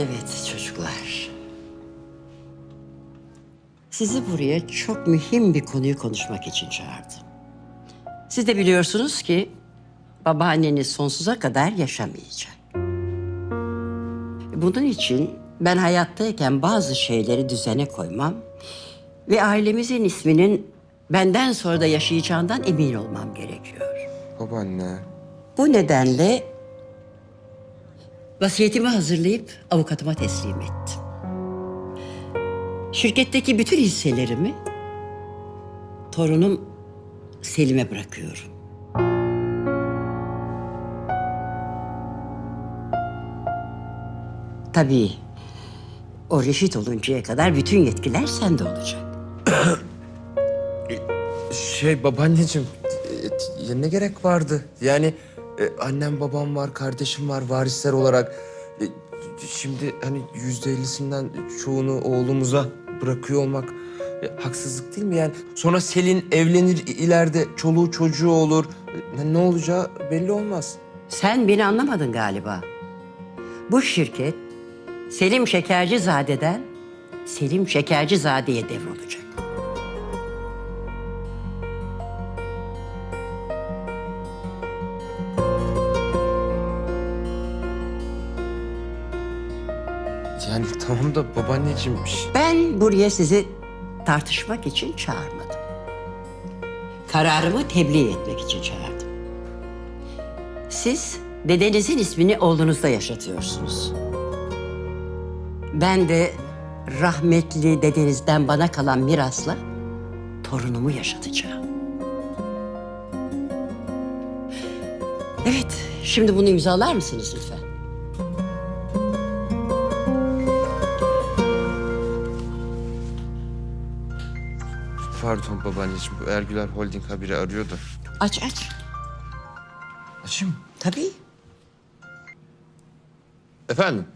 Evet çocuklar. Sizi buraya çok mühim bir konuyu konuşmak için çağırdım. Siz de biliyorsunuz ki babaanneniz sonsuza kadar yaşamayacak. Bunun için ben hayattayken bazı şeyleri düzene koymam ve ailemizin isminin benden sonra da yaşayacağından emin olmam gerekiyor. Babaanne. Bu nedenle vasiyetimi hazırlayıp avukatıma teslim ettim. Şirketteki bütün hisselerimi torunum Selim'e bırakıyorum. Tabii o reşit oluncaya kadar bütün yetkiler sende olacak. Şey babaanneciğim e, ya ne gerek vardı? Yani e, annem babam var, kardeşim var varisler olarak. E, şimdi hani yüzde ellisinden çoğunu oğlumuza bırakıyor olmak e, haksızlık değil mi? Yani sonra Selin evlenir ileride çoluğu çocuğu olur. E, ne, olacağı belli olmaz. Sen beni anlamadın galiba. Bu şirket Selim Şekercizade'den Selim Şekercizade'ye devrolacak. Yani tamam da babaanneciğim ş- Ben buraya sizi tartışmak için çağırmadım. Kararımı tebliğ etmek için çağırdım. Siz dedenizin ismini oğlunuzda yaşatıyorsunuz. Ben de rahmetli dedenizden bana kalan mirasla torunumu yaşatacağım. Evet, şimdi bunu imzalar mısınız lütfen? Pardon babaanneciğim bu Ergüler Holding haberi arıyordu. Aç aç. Açayım. Tabii. Efendim?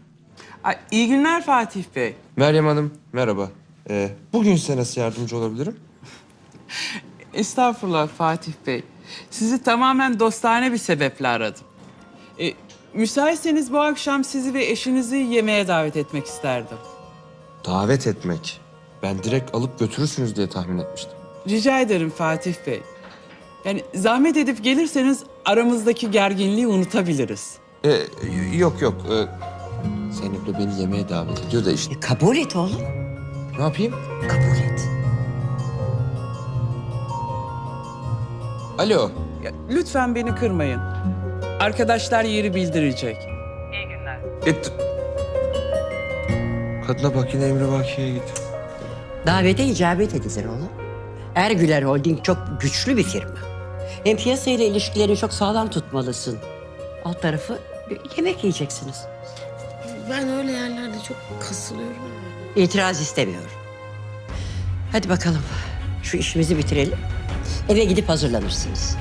Ay, iyi günler Fatih Bey. Meryem Hanım merhaba. Ee, bugün size nasıl yardımcı olabilirim? Estağfurullah Fatih Bey. Sizi tamamen dostane bir sebeple aradım. E, müsaitseniz bu akşam sizi ve eşinizi yemeğe davet etmek isterdim. Davet etmek. Ben direkt alıp götürürsünüz diye tahmin etmiştim. Rica ederim Fatih Bey. Yani zahmet edip gelirseniz aramızdaki gerginliği unutabiliriz. Ee, yok yok. Ee, Zeynep'le beni yemeğe davet ediyor da işte. E, kabul et oğlum. Ne yapayım? Kabul et. Alo. Ya, lütfen beni kırmayın. Arkadaşlar yeri bildirecek. Et... Kadına bak yine Emre Bakiye'ye git. Davete icabet edilir oğlum. Ergüler Holding çok güçlü bir firma. Hem piyasayla ilişkilerini çok sağlam tutmalısın. Alt tarafı yemek yiyeceksiniz. Ben öyle yerlerde çok kasılıyorum. İtiraz istemiyorum. Hadi bakalım şu işimizi bitirelim. Eve gidip hazırlanırsınız.